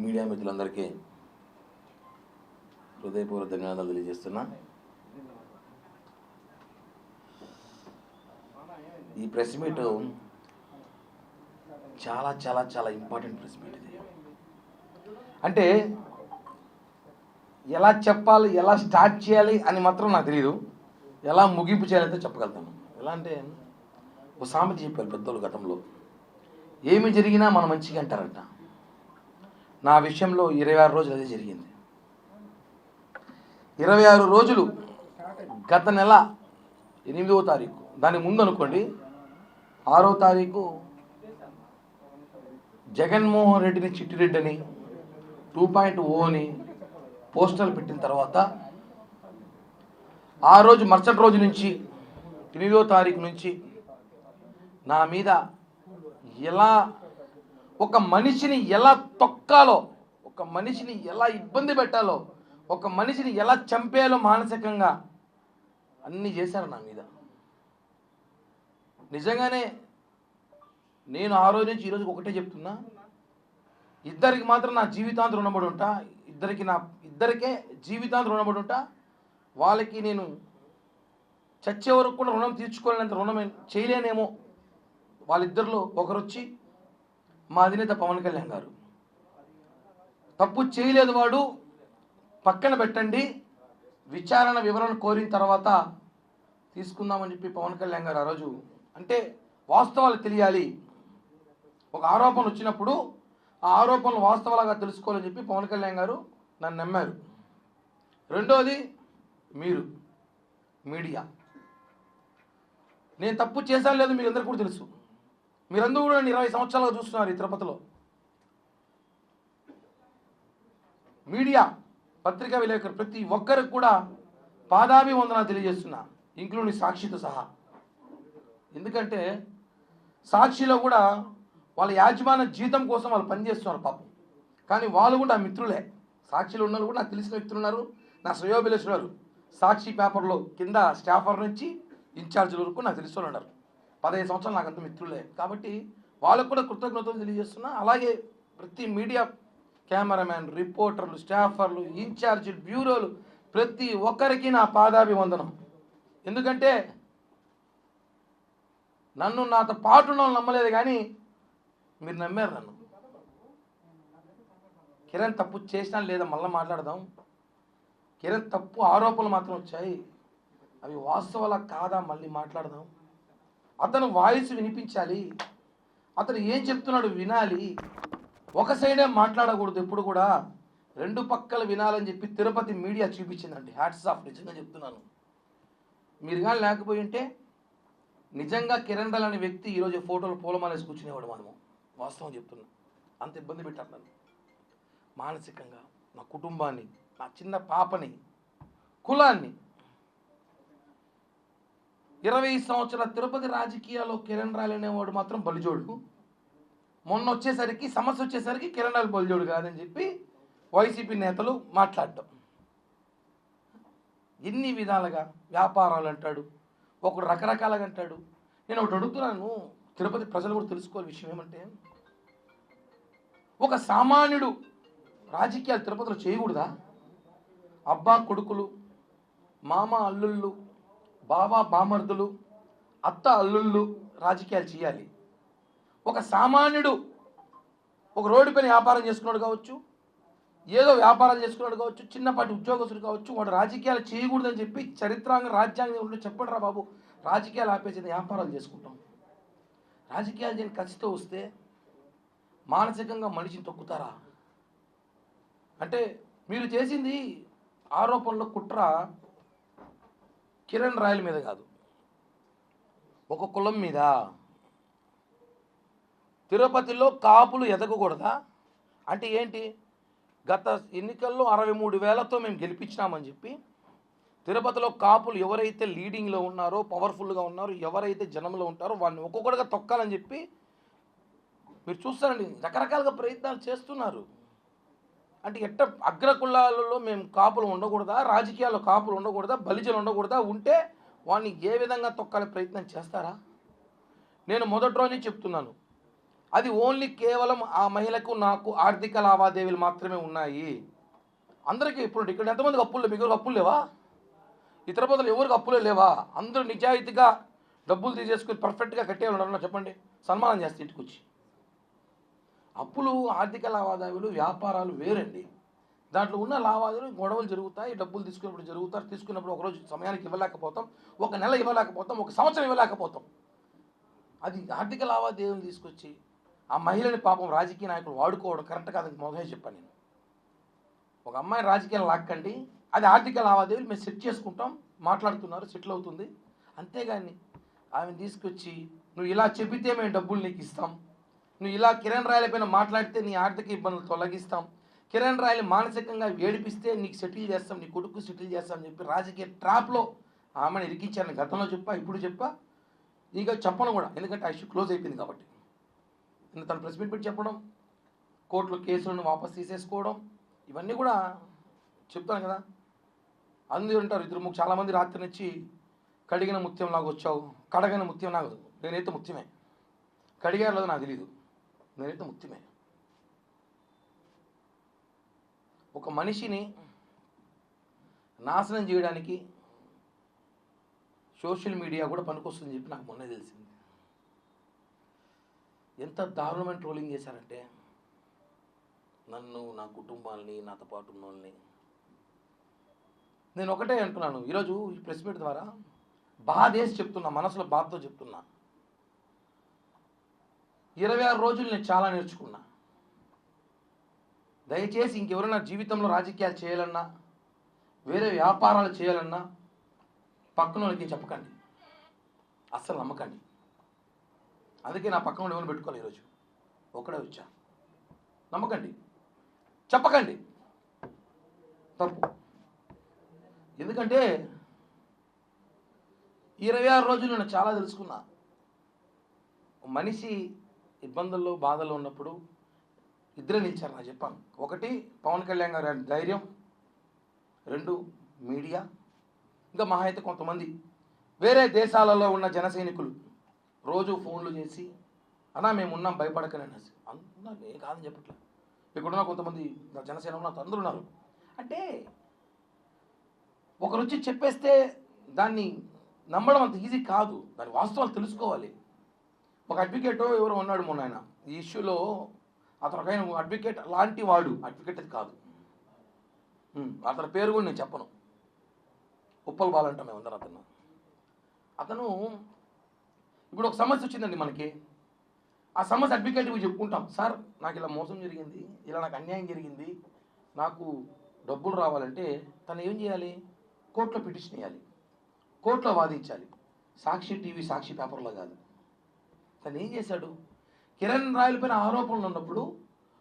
Media మిత్రులందరికీ హృదయపూర్వక ధన్యవాదాలు తెలియజేస్తున్నా. ఈ ప్రెస్ మీట్ చాలా చాలా చాలా ఇంపార్టెంట్ ప్రెస్ మీట్ ఇది. అంటే ఎలా చెప్పాలి ఎలా స్టార్ట్ చేయాలి అని మాత్రం నాకు తెలియదు ఎలా ముగింపు చేయాలంటే చెప్పగలుగుతాను. ఎలా అంటే ఒక సామెత చెప్పారు పెద్దోళ్ళు గతంలో ఏమి జరిగినా మన మంచిగా అంటారంట. నా విషయంలో ఇరవై ఆరు రోజులు అదే జరిగింది. ఇరవై ఆరు రోజులు గత నెల ఎనిమిదవ తారీఖు. దాని ముందు అనుకోండి ఆరో తారీఖు జగన్మోహన్ రెడ్డిని చిట్టిరెడ్డి అని టూ పాయింట్ ఓ అని పోస్టర్లు పెట్టిన తర్వాత ఆ రోజు మరుసటి రోజు నుంచి ఎనిమిదో తారీఖు నుంచి నా మీద ఎలా ఒక మనిషిని ఎలా తొక్కాలో ఒక మనిషిని ఎలా ఇబ్బంది పెట్టాలో ఒక మనిషిని ఎలా చంపేయాలో మానసికంగా అన్నీ చేశారు నా మీద. నిజంగానే నేను ఆ రోజు నుంచి ఈరోజు ఒకటే చెప్తున్నా. ఇద్దరికి మాత్రం నా జీవితాంతం రుణపడి ఉంటా. ఇద్దరికి నా ఇద్దరికే జీవితాంతం రుణపడి ఉంటా. వాళ్ళకి నేను చచ్చే వరకు కూడా రుణం తీర్చుకోలేనంత రుణం చేయలేనేమో. వాళ్ళిద్దరిలో ఒకరు వచ్చి మా అధినేత పవన్ కళ్యాణ్ గారు. తప్పు చేయలేదు వాడు పక్కన పెట్టండి విచారణ వివరణ కోరిన తర్వాత తీసుకుందామని చెప్పి పవన్ కళ్యాణ్ గారు ఆ రోజు అంటే వాస్తవాలు తెలియాలి. ఒక ఆరోపణ వచ్చినప్పుడు ఆ ఆరోపణలు వాస్తవాలుగా తెలుసుకోవాలని చెప్పి పవన్ కళ్యాణ్ గారు నన్ను నమ్మారు. రెండోది మీరు మీడియా. నేను తప్పు చేశాను లేదు మీకు అందరికీ కూడా తెలుసు. మీరందరూ కూడా ఇరవై సంవత్సరాలుగా చూస్తున్నారు ఈ తిరుపతిలో. మీడియా పత్రికా విలేకరు ప్రతి ఒక్కరికి కూడా పాదాభివందన తెలియజేస్తున్నా ఇంక్లూడింగ్ సాక్షితో సహా. ఎందుకంటే సాక్షిలో కూడా వాళ్ళ యాజమాన్య జీతం కోసం వాళ్ళు పనిచేస్తున్నారు పాపం. కానీ వాళ్ళు కూడా నా మిత్రులే. సాక్షిలో ఉన్న కూడా నాకు తెలిసిన వ్యక్తులు ఉన్నారు నా శ్రేయోభిలేషులు సాక్షి పేపర్లో కింద స్టాఫర్ నుంచి ఇన్ఛార్జీల వరకు నాకు తెలిసిన వాళ్ళు ఉన్నారు. పదహైదు సంవత్సరాలు నాకు అంత మిత్రులే. కాబట్టి వాళ్ళకు కూడా కృతజ్ఞతలు తెలియజేస్తున్నా. అలాగే ప్రతి మీడియా కెమెరామ్యాన్ రిపోర్టర్లు స్టాఫర్లు ఇన్ఛార్జీలు బ్యూరోలు ప్రతి ఒక్కరికి నా పాదాభివందనం. ఎందుకంటే నన్ను నాతో పాటు ఉన్న వాళ్ళు నమ్మలేదు కానీ మీరు నమ్మారు నన్ను. కిరణ్ తప్పు చేసినా లేదా మళ్ళీ మాట్లాడదాం. కిరణ్ తప్పు ఆరోపణలు మాత్రం వచ్చాయి. అవి వాస్తవాల కాదా మళ్ళీ మాట్లాడదాం. అతను వాయిస్ వినిపించాలి. అతను ఏం చెప్తున్నాడు వినాలి. ఒక సైడే మాట్లాడకూడదు ఎప్పుడు కూడా. రెండు పక్కలు వినాలని చెప్పి తిరుపతి మీడియా చూపించిందండి. హ్యాట్స్ ఆఫ్ నిజంగా చెప్తున్నాను. మీరు కానీ లేకపోయి ఉంటే నిజంగా కిరణ్ అనే వ్యక్తి ఈరోజు ఫోటోలు పూలమాలేసి కూర్చునేవాడు మనము. వాస్తవం చెప్తున్నా. అంత ఇబ్బంది పెట్టారు నన్ను. మానసికంగా నా కుటుంబాన్ని నా చిన్న పాపని కులాన్ని ఇరవై సంవత్సరాల తిరుపతి రాజకీయాల్లో కిరణ్ రాయల్ అనేవాడు మాత్రం బలిజోడు. మొన్న వచ్చేసరికి సమస్య వచ్చేసరికి కిరణ్ రాయల్ బలిజోడు కాదని చెప్పి వైసీపీ నేతలు మాట్లాడటం. ఎన్ని విధాలుగా వ్యాపారాలు అంటాడు ఒకడు రకరకాలుగా అంటాడు. నేను ఒకటి అడుగుతున్నాను తిరుపతి ప్రజలు కూడా తెలుసుకోవాలి విషయం ఏమంటే ఒక సామాన్యుడు రాజకీయాలు తిరుపతిలో చేయకూడదా? అబ్బా కొడుకులు మామ అల్లుళ్ళు బావ బామర్దులు అత్త అల్లుళ్ళు రాజకీయాలు చేయాలి. ఒక సామాన్యుడు ఒక రోడ్డు పైన వ్యాపారం చేసుకున్నాడు కావచ్చు ఏదో వ్యాపారం చేసుకున్నాడు కావచ్చు చిన్నపాటి ఉద్యోగస్తుడు కావచ్చు వాడు రాజకీయాలు చేయకూడదని చెప్పి చరిత్రాంగ రాజ్యాంగం ఉంటే చెప్పండి రా బాబు? రాజకీయాలు ఆపేసింది వ్యాపారాలు చేసుకుంటాం. రాజకీయాలు చేయని ఖచ్చితం వస్తే మానసికంగా మనిషిని తొక్కుతారా? అంటే మీరు చేసింది ఆరోపణలో కుట్ర? కిరణ్ రాయల మీద కాదు. ఒక కులం మీద. తిరుపతిలో కాపులు ఎదగకూడదా? అంటే ఏంటి? గత ఎన్నికల్లో అరవై మూడు వేలతో మేము గెలిపించినామని చెప్పి తిరుపతిలో కాపులు ఎవరైతే లీడింగ్లో ఉన్నారో పవర్ఫుల్గా ఉన్నారో ఎవరైతే జనంలో ఉంటారో వాళ్ళని ఒక్కొక్కటిగా తొక్కాలని చెప్పి మీరు చూస్తారండి. రకరకాలుగా ప్రయత్నాలు చేస్తున్నారు. అంటే ఎట్ట అగ్ర కులాలలో మేము కాపులు ఉండకూడదా? రాజకీయాల్లో కాపులు ఉండకూడదా? బలిజలు ఉండకూడదా? ఉంటే వాడిని ఏ విధంగా తొక్కాలి ప్రయత్నం చేస్తారా? నేను మొదటి రోజు చెప్తున్నాను. అది ఓన్లీ కేవలం ఆ మహిళకు నాకు ఆర్థిక లావాదేవీలు మాత్రమే ఉన్నాయి. అందరికీ ఇప్పుడు ఇక్కడ ఎంతమందికి అప్పులు లేవు? మీకు అప్పులు లేవా? ఇతర బదులు ఎవరికి అప్పులే లేవా? అందరూ నిజాయితీగా డబ్బులు తీసేసుకుని పర్ఫెక్ట్గా కట్టేవాళ్ళు చెప్పండి. సన్మానం చేస్తే ఇంటికి వచ్చి అప్పులు ఆర్థిక లావాదేవీలు వ్యాపారాలు వేరండి. దాంట్లో ఉన్న లావాదేవీలు గొడవలు జరుగుతాయి డబ్బులు తీసుకున్నప్పుడు జరుగుతారు తీసుకున్నప్పుడు ఒకరోజు సమయానికి ఇవ్వలేకపోతాం ఒక నెల ఇవ్వలేకపోతాం ఒక సంవత్సరం ఇవ్వలేకపోతాం. అది ఆర్థిక లావాదేవీలు తీసుకొచ్చి ఆ మహిళని పాపం రాజకీయ నాయకులు వాడుకోవడం కరెక్ట్ కాదని మొదలై చెప్పాను నేను. ఒక అమ్మాయిని రాజకీయాలు లాక్కండి అది ఆర్థిక లావాదేవీలు మేము సెట్ చేసుకుంటాం మాట్లాడుతున్నారు సెటిల్ అవుతుంది. అంతేగాని ఆమెను తీసుకొచ్చి నువ్వు ఇలా చెబితే మేము డబ్బులు నీకు ఇస్తాం నువ్వు ఇలా కిరణ్ రాయల పైన మాట్లాడితే నీ ఆర్థిక ఇబ్బందులు తొలగిస్తాం. కిరణ్ రాయలు మానసికంగా ఏడిపిస్తే నీకు సెటిల్ చేస్తాం నీ కొడుకు సెటిల్ చేస్తాం అని చెప్పి రాజకీయ ట్రాప్లో ఆమెను ఇరికించాను. గతంలో చెప్పా ఇప్పుడు చెప్పా. ఇక చెప్పను కూడా. ఎందుకంటే ఆ ఇష్యూ క్లోజ్ అయిపోయింది కాబట్టి. నిన్న తను ప్రెస్ మీట్ పెట్టి చెప్పడం కోర్టులో కేసులను వాపస్ తీసేసుకోవడం ఇవన్నీ కూడా చెప్తాను కదా. అందరూ ఉంటారు ఇద్దరు ముగ్గురు. చాలామంది రాత్రి నుంచి కడిగిన ముత్యం లాగా వచ్చావు. కడగిన ముత్యం నాకు నేనైతే ముత్యమే. కడిగారు నాకు తెలియదు నేనైతే ముత్యమే ఒక మనిషిని నాశనం చేయడానికి సోషల్ మీడియా కూడా పనికొస్తుందని చెప్పి నాకు మొన్నే తెలిసింది. ఎంత దారుణమైన ట్రోలింగ్ చేశారంటే నన్ను నా కుటుంబాలని నాతో పాటు ఉన్న వాళ్ళని నేను ఒకటే అంటున్నాను. ఈరోజు ఈ ప్రెస్ మీట్ ద్వారా బాధేసి చెప్తున్నా మనసులో బాధతో చెప్తున్నా. ఇరవై ఆరు రోజులు నేను చాలా నేర్చుకున్నా. దయచేసి ఇంకెవరైనా జీవితంలో రాజకీయాలు చేయాలన్నా వేరే వ్యాపారాలు చేయాలన్నా పక్కన వాళ్ళకి చెప్పకండి. అస్సలు నమ్మకండి. అందుకే నా పక్కన వాళ్ళు ఎవరు పెట్టుకోవాలి ఈరోజు. ఒకడే వచ్చా. నమ్మకండి. చెప్పకండి. తప్పు. ఎందుకంటే ఇరవై ఆరు రోజులు నేను చాలా తెలుసుకున్నా. మనిషి ఇబ్బందుల్లో బాధల్లో ఉన్నప్పుడు ఇద్దరే నిలిచారు నాకు చెప్పాను. ఒకటి పవన్ కళ్యాణ్ గారి ధైర్యం. రెండు మీడియా. ఇంకా మహా అయితే కొంతమంది. వేరే దేశాలలో ఉన్న జన సైనికులు రోజు ఫోన్లు చేసి అన్నా మేము ఉన్నాం భయపడకనే అనేసి అందరూ నేను కాదని చెప్పట్లే. ఇక్కడున్న కొంతమంది నా జనసేన ఉన్న అందరూ ఉన్నారు. అంటే ఒకరు వచ్చి చెప్పేస్తే దాన్ని నమ్మడం అంత ఈజీ కాదు. దాని వాస్తవాలు తెలుసుకోవాలి. ఒక అడ్వకేట్ ఎవరో ఉన్నాడు మొన్న ఆయన. ఈ ఇష్యూలో అతను ఒక ఆయన అడ్వకేట్ లాంటి వాడు. అడ్వకేట్ అది కాదు. అతని పేరు కూడా నేను చెప్పను. ఉప్పల్ బాల్ అంటాం అందరం అతను అతను ఇప్పుడు ఒక సమస్య వచ్చిందండి మనకి. ఆ సమస్య అడ్వకేట్కి చెప్పుకుంటాం. సార్ నాకు ఇలా మోసం జరిగింది. ఇలా నాకు అన్యాయం జరిగింది. నాకు డబ్బులు రావాలంటే తను ఏం చేయాలి? కోర్టులో పిటిషన్ వేయాలి. కోర్టులో వాదించాలి. సాక్షి టీవీ సాక్షి పేపర్లో కాదు. తను ఏం చేశాడు? కిరణ్ రాయల పైన ఆరోపణలు ఉన్నప్పుడు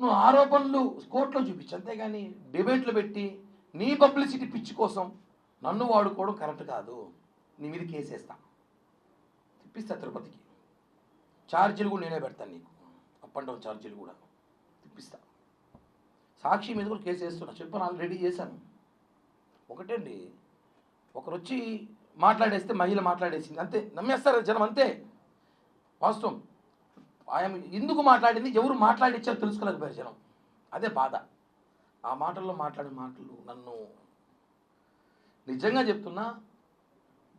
నువ్వు ఆరోపణలు కోర్టులో చూపించు. అంతేగాని డిబేట్లు పెట్టి నీ పబ్లిసిటీ పిచ్చి కోసం నన్ను వాడుకోవడం కరెక్ట్ కాదు. నీ మీద కేసేస్తా తిప్పిస్తా తిరుపతికి. ఛార్జీలు కూడా నేనే పెడతాను నీకు. అప్ అండ్ డౌన్ ఛార్జీలు కూడా. తిప్పిస్తా. సాక్షి మీద కూడా కేసు వేస్తున్నా. చెప్పాను ఆల్రెడీ చేశాను. ఒకటండి ఒకరు వచ్చి మాట్లాడేస్తే మహిళ మాట్లాడేసింది. అంతే. నమ్మేస్తారు జనం? అంతే. వాస్తవం. ఆయన ఎందుకు మాట్లాడింది? ఎవరు మాట్లాడించారో తెలుసుకోలేకపోయారు జనం. అదే బాధ. ఆ మాటల్లో మాట్లాడే మాటలు నన్ను నిజంగా చెప్తున్నా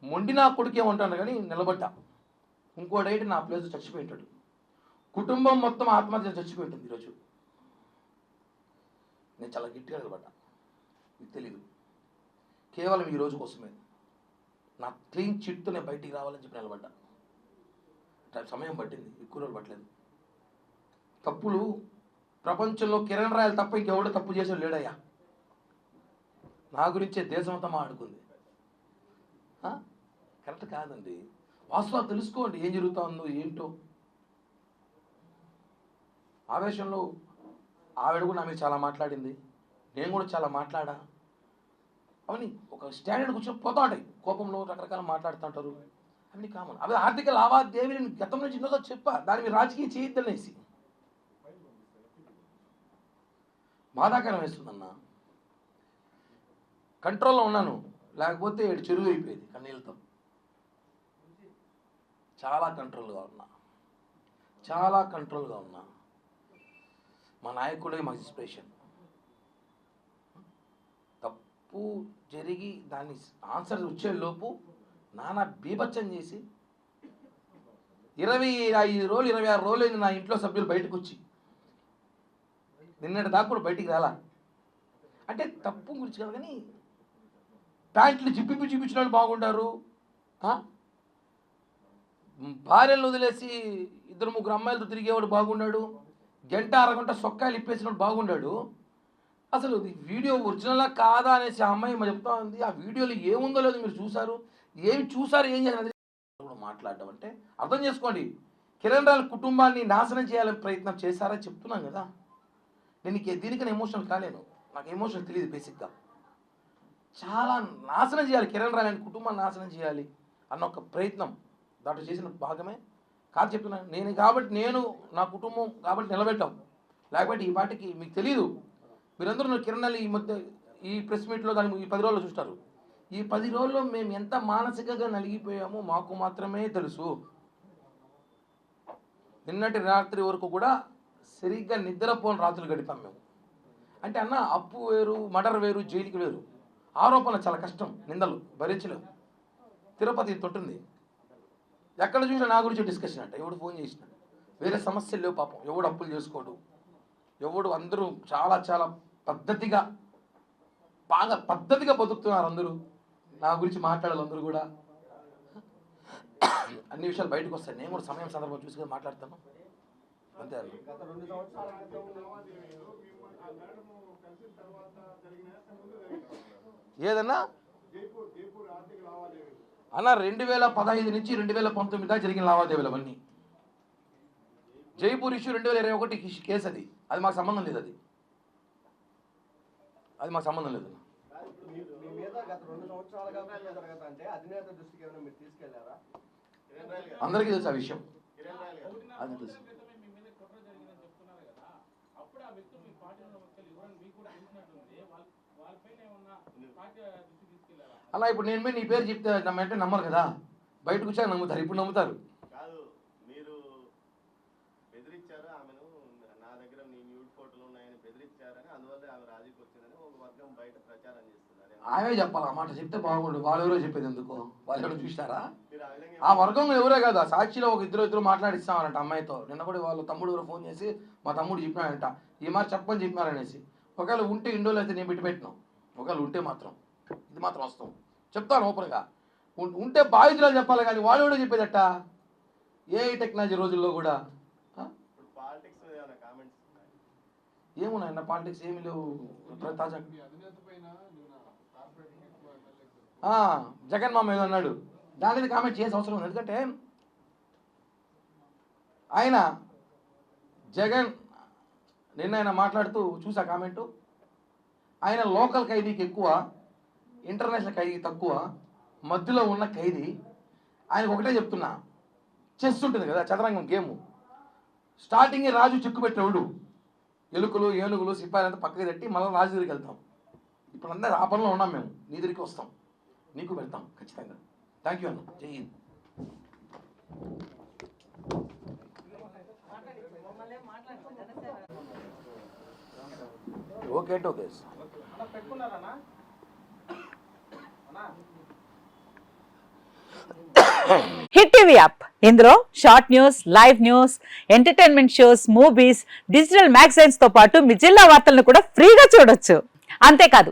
మొండి నా కొడుకే ఉంటాను కానీ నిలబడ్డా. ఇంకోడైతే నా ప్లేస్ చచ్చిపోయింటాడు కుటుంబం మొత్తం ఆత్మహత్య చచ్చిపోయింటుంది ఈరోజు. నేను చాలా గట్టిగా నిలబడ్డా. మీకు తెలీదు. కేవలం ఈ రోజు కోసమే. నా క్లీన్ చిట్తో నేను బయటికి రావాలని చెప్పి నిలబడ్డా. సమయం పట్టింది. ఎక్కువ రోజులు పట్టలేదు. తప్పులు ప్రపంచంలో కిరణ్ రాయలు తప్ప ఇంకెవడో తప్పు చేసాడు లేడయ్యా? నా గురించే దేశమంతా అంతా కరెక్ట్ కాదండి. వాస్తవాలు తెలుసుకోండి. ఏం జరుగుతా ఉందో ఏంటో. ఆవేశంలో ఆవిడ కూడా నా మీద చాలా మాట్లాడింది. నేను కూడా చాలా మాట్లాడా? అవన్నీ ఒక స్టాండర్డ్ కూర్చొని పోతా ఉంటాయి కోపంలో రకరకాల మాట్లాడుతుంటారు అవన్నీ కామన్. అవి ఆర్థిక లావాదేవీ నేను గతం నుంచి ఎన్నోదో చెప్పా. దాని మీద రాజకీయం చేయొద్దనేసి బాధాకరం వేస్తుందన్న. కంట్రోల్లో ఉన్నాను. లేకపోతే ఏడు చెరువు అయిపోయేది కన్నీళ్ళతో. చాలా కంట్రోల్గా ఉన్నా. చాలా కంట్రోల్గా ఉన్నా. మా నాయకుడే మా ఇన్స్పిరేషన్. తప్పు జరిగి దాన్ని ఆన్సర్ వచ్చేలోపు నానా బీభత్సం చేసి ఇరవై ఐదు రోజులు ఇరవై ఆరు రోజులు అయింది నా ఇంట్లో సభ్యులు బయటకు వచ్చి నిన్నటి దాకా కూడా బయటికి రాలా. అంటే తప్పు గురించి కాదు కానీ ప్యాంట్లు జిప్పిపి చూపించిన వాళ్ళు బాగుంటారు. భార్యలు వదిలేసి ఇద్దరు ముగ్గురు అమ్మాయిలతో తిరిగేవాడు బాగున్నాడు గంట అరగంట సొక్కాయలు ఇప్పేసినప్పుడు బాగున్నాడు అసలు వీడియో ఒరిజినలా కాదా అనేసి ఆ అమ్మాయి చెప్తా ఉంది. ఆ వీడియోలో ఏముందో లేదో మీరు చూసారు ఏమి చూసారు ఏం చేయాలి మాట్లాడడం అంటే అర్థం చేసుకోండి. కిరణ్ రాయల కుటుంబాన్ని నాశనం చేయాలని ప్రయత్నం చేశారని చెప్తున్నాను కదా. నేను నీకు దీనికన్నా ఎమోషనల్ కాలేను నాకు ఎమోషన్ తెలియదు బేసిక్గా చాలా నాశనం చేయాలి కిరణ్ రాయల కుటుంబాన్ని నాశనం చేయాలి అన్న ఒక ప్రయత్నం. దాంట్లో చేసిన భాగమే. కాదు చెప్తున్నాను నేను కాబట్టి నేను నా కుటుంబం కాబట్టి నిలబెట్టాం. లేకపోతే ఈ పాటికి మీకు తెలియదు మీరందరూ కిరణ్ రాయల ఈ మధ్య ఈ ప్రెస్ మీట్లో కానీ ఈ పది రోజుల్లో చూస్తారు. ఈ పది రోజుల్లో మేము ఎంత మానసికంగా నలిగిపోయామో మాకు మాత్రమే తెలుసు. నిన్నటి రాత్రి వరకు కూడా సరిగ్గా నిద్రపోని రాత్రులు గడిపాం మేము. అంటే అన్న అప్పు వేరు మర్డర్ వేరు జైలుకి వేరు. ఆరోపణ చాలా కష్టం నిందలు భరించలేవు తిరుపతి తొట్టుంది. ఎక్కడ చూసినా నా గురించి డిస్కషన్ అంట. ఎవడు ఫోన్ చేసిన. వేరే సమస్యలు లేవు పాపం. ఎవడు అప్పులు చేసుకోడు. ఎవడు అందరూ చాలా చాలా పద్ధతిగా బాగా పద్ధతిగా బతుకుతున్నారు అందరూ. నా గురించి మాట్లాడాలి అందరూ కూడా. అన్ని విషయాలు బయటకు వస్తాయి. నేను కూడా సమయం సందర్భం చూసుకొని మాట్లాడతాను. అంతే ఏదన్నా? అన్న రెండు వేల పదహైదు నుంచి రెండు వేల పంతొమ్మిది దాకా జరిగిన లావాదేవీలు అవన్నీ. జైపూర్ ఇష్యూ రెండు వేల ఇరవై ఒకటి కేసు అది. అది మాకు సంబంధం లేదు అది. అది మాకు సంబంధం లేదు కాదు, ఇప్పుడు మీ మీ మీద గత రెండు సంవత్సరాలుగా కుట్ర అంటే అధినేత దృష్టికి ఏమైనా మీరు తీసుకెళ్ళారా? అందరికీ తెలుసు ఆ విషయం. అది తెలుసు. అలా ఇప్పుడు నేను మీ నీ పేరు చెప్తే నమ్మంటే నమ్మరు కదా? బయటకు వచ్చాక నమ్ముతారు. ఇప్పుడు నమ్ముతారు కాదు మీరు బెదిరించారు ఆమెను నా దగ్గర నీ న్యూడ్ ఫోటోలు ఉన్నాయని బెదిరించారని అందువల్ల ఆమె రాజీకి వచ్చిందని ఒక వర్గం బయట ప్రచారం చేస్తున్నారు ఆమె చెప్పాలి ఆ మాట చెప్తే బాగుండు. వాళ్ళు ఎవరో చెప్పేది ఎందుకు? వాళ్ళు ఎవరో చూసినారా? ఆ వర్గంలో ఎవరే కాదు. ఆ సాక్షిలో ఒక ఇద్దరు ఇద్దరు మాట్లాడిస్తామన్నట అమ్మాయితో. నిన్న కూడా వాళ్ళ తమ్ముడు ఎవరో ఫోన్ చేసి మా తమ్ముడు చెప్పినాడంట. ఈ మాట చెప్పని చెప్పినారనేసి. ఒకవేళ ఉంటే ఇండోలో అయితే నేను పెట్టి పెట్టినాం ఒకవేళ ఉంటే మాత్రం. ఇది మాత్రం వస్తాం చెప్తాను ఓపెన్గా ఉంటే బాధితులు చెప్పాలి కానీ వాడు కూడా చెప్పేదట? ఏ టెక్నాలజీ రోజుల్లో కూడా? ఇప్పుడు పాలిటిక్స్ ఏమి లేవు. తాజా జగన్ మామ ఏదో అన్నాడు. దాని మీద కామెంట్ చేసే అవసరం ఉంది ఎందుకంటే ఆయన జగన్ నిన్న ఆయన మాట్లాడుతూ చూసా కామెంటు ఆయన లోకల్ ఖైదీకి ఎక్కువ ఇంటర్నేషనల్ ఖైదీకి తక్కువ మధ్యలో ఉన్న ఖైదీ ఆయనకు ఒకటే చెప్తున్నా. చెస్ ఉంటుంది కదా చదరంగం గేమ్ స్టార్టింగ్ రాజు చిక్కు పెట్టేవాడు ఎలుకలు ఏనుగులు సిపాయిలు అంతా పక్కకి తట్టి మళ్ళీ రాజు దగ్గరికి వెళ్తాం. ఇప్పుడు అందరూ ఆ పనిలో ఉన్నాం మేము. నీ దగ్గరికి వస్తాం. నీకు వెళ్తాం ఖచ్చితంగా. థ్యాంక్ యూ అన్న. జై Hind. Okay okay hit TV app. ఇందులో short news live news entertainment shows movies digital మ్యాగజైన్స్తో పాటు మీ జిల్లా వార్తలను కూడా ఫ్రీగా చూడొచ్చు. అంతేకాదు